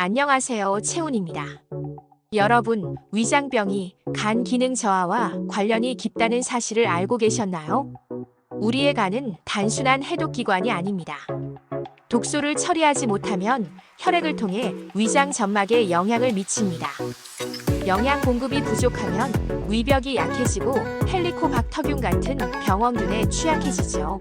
안녕하세요. 채훈입니다. 여러분, 위장병이 간 기능 저하와 관련이 깊다는 사실을 알고 계셨나요? 우리의 간은 단순한 해독기관이 아닙니다. 독소를 처리하지 못하면 혈액을 통해 위장 점막에 영향을 미칩니다. 영양 공급이 부족하면 위벽이 약해지고 헬리코박터균 같은 병원균에 취약해지죠.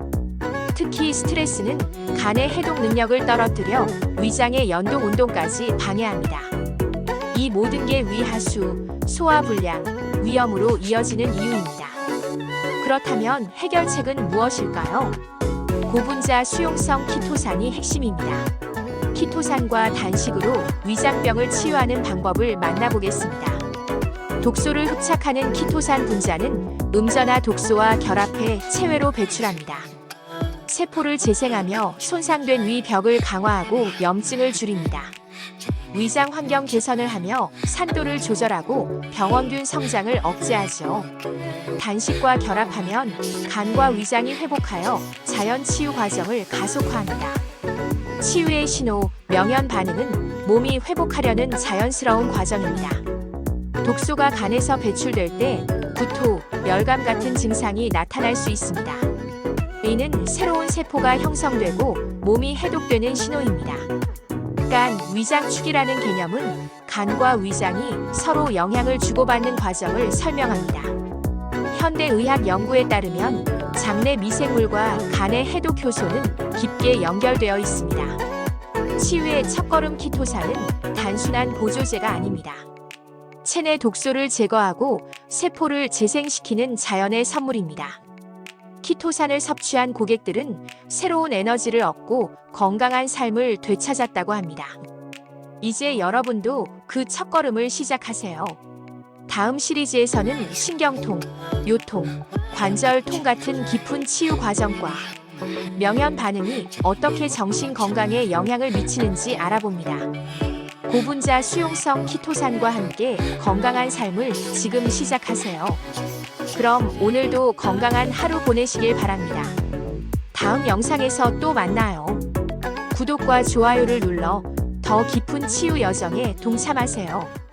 특히 스트레스는 간의 해독 능력을 떨어뜨려 위장의 연동 운동까지 방해합니다. 이 모든 게 위하수, 소화 불량, 위염으로 이어지는 이유입니다. 그렇다면 해결책은 무엇일까요? 고분자 수용성 키토산이 핵심입니다. 키토산과 단식으로 위장병을 치유하는 방법을 만나보겠습니다. 독소를 흡착하는 키토산 분자는 음전화 독소와 결합해 체외로 배출합니다. 세포를 재생하며 손상된 위 벽을 강화하고 염증을 줄입니다. 위장 환경 개선을 하며 산도를 조절하고 병원균 성장을 억제하죠. 단식과 결합하면 간과 위장이 회복하여 자연 치유 과정을 가속화합니다. 치유의 신호, 명현 반응은 몸이 회복하려는 자연스러운 과정입니다. 독소가 간에서 배출될 때 구토, 멸감 같은 증상이 나타날 수 있습니다. 이는 새로운 세포가 형성되고 몸이 해독되는 신호입니다. 간 위장축이라는 개념은 간과 위장이 서로 영향을 주고받는 과정을 설명합니다. 현대의학 연구에 따르면 장내 미생물과 간의 해독 효소는 깊게 연결되어 있습니다. 치유의 첫걸음 키토산은 단순한 보조제가 아닙니다. 체내 독소를 제거하고 세포를 재생시키는 자연의 선물입니다. 키토산을 섭취한 고객들은 새로운 에너지를 얻고 건강한 삶을 되찾았다고 합니다. 이제 여러분도 그 첫걸음을 시작하세요. 다음 시리즈에서는 신경통, 요통, 관절통 같은 깊은 치유 과정과 명현 반응이 어떻게 정신 건강에 영향을 미치는지 알아봅니다. 고분자 수용성 키토산과 함께 건강한 삶을 지금 시작하세요. 그럼 오늘도 건강한 하루 보내시길 바랍니다. 다음 영상에서 또 만나요. 구독과 좋아요를 눌러 더 깊은 치유 여정에 동참하세요.